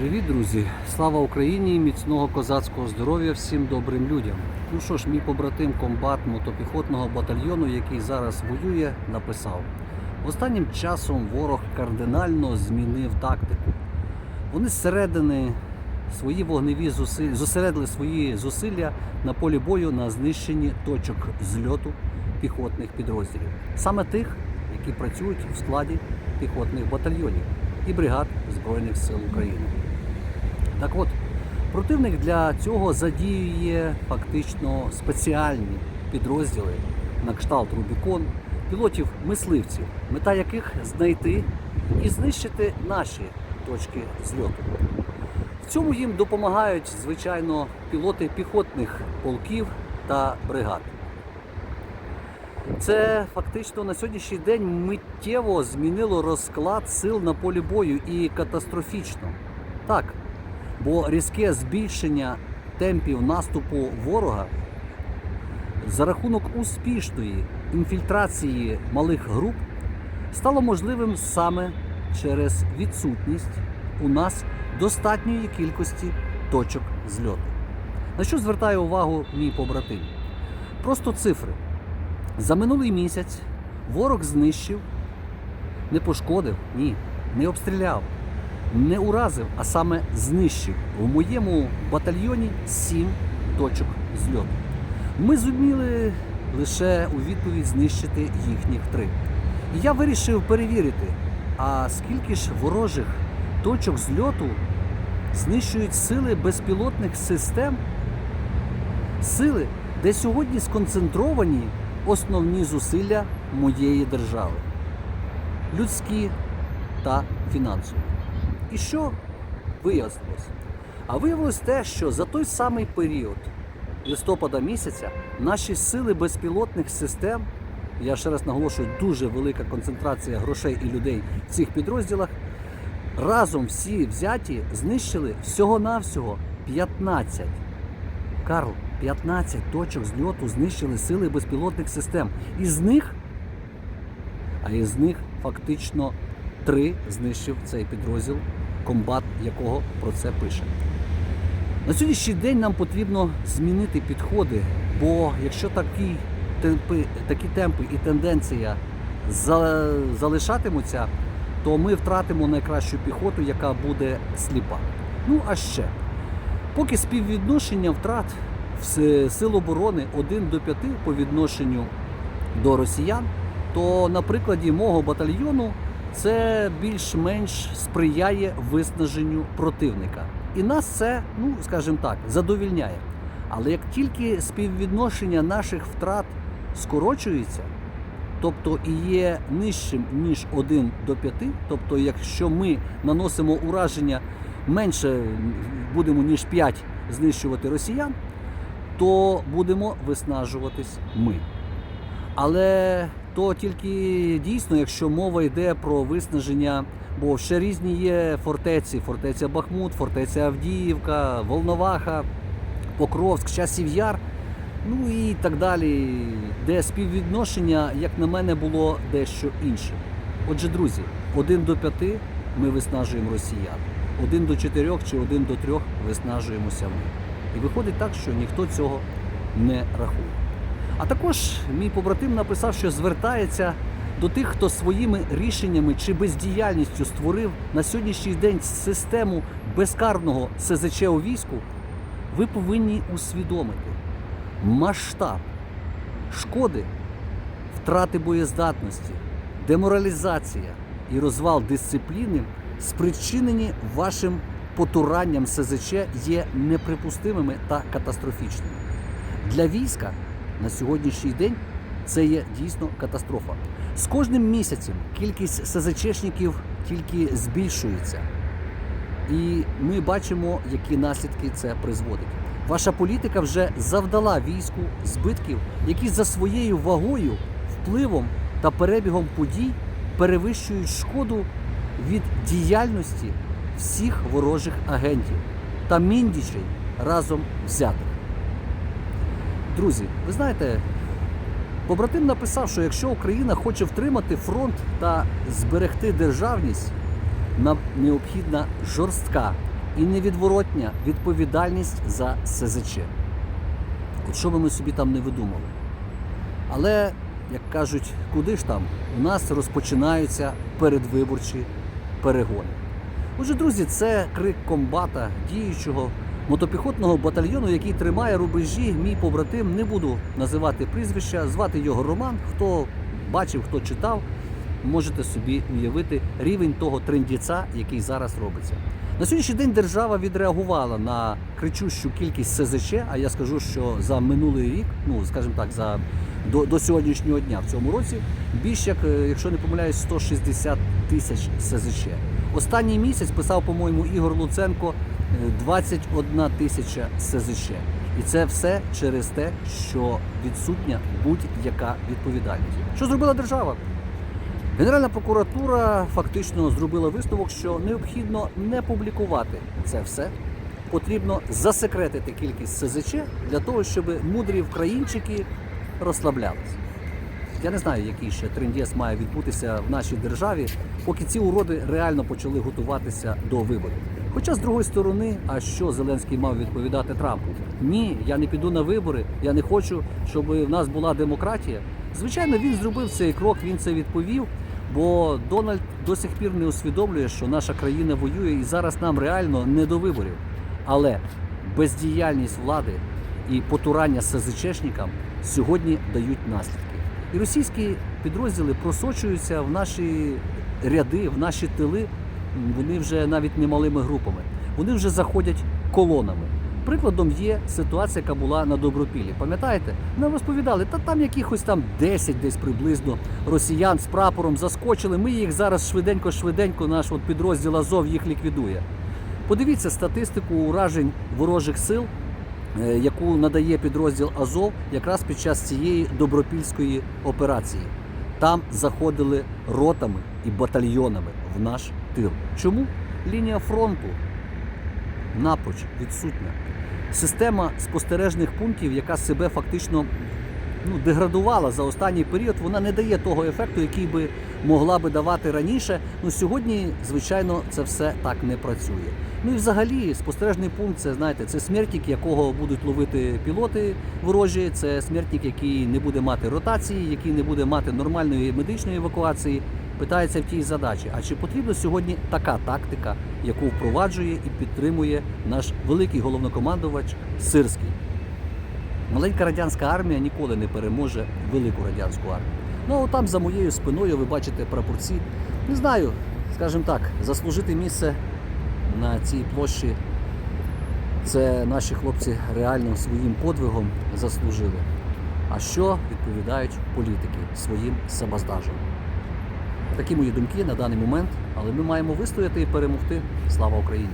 Привіт, друзі! Слава Україні! Міцного козацького здоров'я всім добрим людям. Ну що ж, мій побратим комбат мотопіхотного батальйону, який зараз воює, написав: останнім часом ворог кардинально змінив тактику. Вони зсередини свої вогневі зусилля, зосередили свої зусилля на полі бою на знищенні точок зльоту піхотних підрозділів, саме тих, які працюють в складі піхотних батальйонів і бригад Збройних сил України. Так от, противник для цього задіює фактично спеціальні підрозділи на кшталт Рубікон, пілотів-мисливців, мета яких знайти і знищити наші точки зльоту. В цьому їм допомагають, звичайно, пілоти піхотних полків та бригад. Це фактично на сьогоднішній день миттєво змінило розклад сил на полі бою і катастрофічно. Так, бо різке збільшення темпів наступу ворога за рахунок успішної інфільтрації малих груп стало можливим саме через відсутність у нас достатньої кількості точок зльоту. На що звертає увагу мій побратим? Просто цифри. За минулий місяць ворог знищив, не пошкодив, ні, не обстріляв, не уразив, а саме знищив у моєму батальйоні сім точок зльоту. Ми зуміли лише у відповідь знищити їхніх три. І я вирішив перевірити, а скільки ж ворожих точок зльоту знищують сили безпілотних систем, сили, де сьогодні сконцентровані основні зусилля моєї держави людські та фінансові. І що вияснилось? А виявилось те, що за той самий період листопада місяця наші сили безпілотних систем, я ще раз наголошую, дуже велика концентрація грошей і людей в цих підрозділах, разом всі взяті знищили всього-навсього 15. Карл, 15 точок зльоту знищили сили безпілотних систем. Із них, а із них фактично три знищив цей підрозділ, комбат якого про це пише. На сьогоднішній день нам потрібно змінити підходи, бо якщо такі темпи, такі темпи і тенденція залишатимуться, то ми втратимо найкращу піхоту, яка буде сліпа. Ну а ще, поки співвідношення втрат сил оборони 1 до 5 по відношенню до росіян, то на прикладі мого батальйону це більш-менш сприяє виснаженню противника. І нас це, ну скажімо так, задовільняє. Але як тільки співвідношення наших втрат скорочується, тобто і є нижчим ніж 1 до 5, тобто якщо ми наносимо ураження менше будемо ніж 5 знищувати росіян, то будемо виснажуватись ми. Але то тільки дійсно, якщо мова йде про виснаження, бо ще різні є фортеці: фортеця Бахмут, фортеця Авдіївка, Волноваха, Покровськ, Часів Яр, ну і так далі, де співвідношення, як на мене, було дещо інше. Отже, друзі, 1 до 5 ми виснажуємо росіян, 1 до 4 чи 1 до 3 виснажуємося ми. І виходить так, що ніхто цього не рахує. А також мій побратим написав, що звертається до тих, хто своїми рішеннями чи бездіяльністю створив на сьогоднішній день систему безкарного СЗЧ у війську. Ви повинні усвідомити масштаб шкоди, втрати боєздатності, деморалізація і розвал дисципліни, спричинені вашим потуранням СЗЧ, є неприпустимими та катастрофічними. Для війська на сьогоднішній день це є дійсно катастрофа. З кожним місяцем кількість СЗЧшників тільки збільшується. І ми бачимо, які наслідки це призводить. Ваша політика вже завдала війську збитків, які за своєю вагою, впливом та перебігом подій перевищують шкоду від діяльності всіх ворожих агентів та міндічей разом взятих. Друзі, ви знаєте, побратим написав, що якщо Україна хоче втримати фронт та зберегти державність, нам необхідна жорстка і невідворотня відповідальність за СЗЧ. От що би ми собі там не видумали. Але, як кажуть, куди ж там? У нас розпочинаються передвиборчі перегони. Отже, друзі, це крик комбата діючого мотопіхотного батальйону, який тримає рубежі. Мій побратим не буду називати прізвища, звати його Роман. Хто бачив, хто читав, можете собі уявити рівень того трендіця, який зараз робиться. На сьогоднішній день держава відреагувала на кричущу кількість СЗЧ, а я скажу, що за минулий рік, ну скажімо так, за до, до сьогоднішнього дня в цьому році більш як, е, якщо не помиляюсь, 160 тисяч СЗЧ. Останній місяць писав, по-моєму, Ігор Луценко 21 тисяча СЗЧ. І це все через те, що відсутня будь-яка відповідальність. Що зробила держава? Генеральна прокуратура фактично зробила висновок, що необхідно не публікувати це все. Потрібно засекретити кількість СЗЧ для того, щоб мудрі вкраїнчики розслаблялися. Я не знаю, який ще трендєс має відбутися в нашій державі, поки ці уроди реально почали готуватися до виборів. Хоча з другої сторони, а що Зеленський мав відповідати Трампу? Ні, я не піду на вибори, я не хочу, щоб в нас була демократія. Звичайно, він зробив цей крок, він це відповів. Бо Дональд до сих пір не усвідомлює, що наша країна воює і зараз нам реально не до виборів. Але бездіяльність влади і потурання СЗЧшникам сьогодні дають наслідки. І російські підрозділи просочуються в наші ряди, в наші тили. Вони вже навіть не малими групами. Вони вже заходять колонами. Прикладом є ситуація, яка була на Добропіллі. Пам'ятаєте? Нам розповідали, та там якихось там 10 десь приблизно росіян з прапором заскочили. Ми їх зараз швиденько-швиденько, наш от підрозділ Азов їх ліквідує. Подивіться статистику уражень ворожих сил, е, яку надає підрозділ Азов якраз під час цієї добропільської операції. Там заходили ротами і батальйонами в наш тил. Чому? Лінія фронту напроч відсутня. Система спостережних пунктів, яка себе фактично ну, деградувала за останній період, вона не дає того ефекту, який би могла би давати раніше. Ну сьогодні, звичайно, це все так не працює. Ну і взагалі, спостережний пункт це знаєте, це смертник, якого будуть ловити пілоти ворожі. Це смертник, який не буде мати ротації, який не буде мати нормальної медичної евакуації. Питається в тій задачі, а чи потрібна сьогодні така тактика, яку впроваджує і підтримує наш великий головнокомандувач Сирський? Маленька радянська армія ніколи не переможе велику радянську армію. Ну а там за моєю спиною ви бачите прапорці. Не знаю, скажімо так, заслужити місце на цій площі. Це наші хлопці реально своїм подвигом заслужили. А що відповідають політики своїм самоздажем? Такі мої думки на даний момент, але ми маємо вистояти і перемогти. Слава Україні!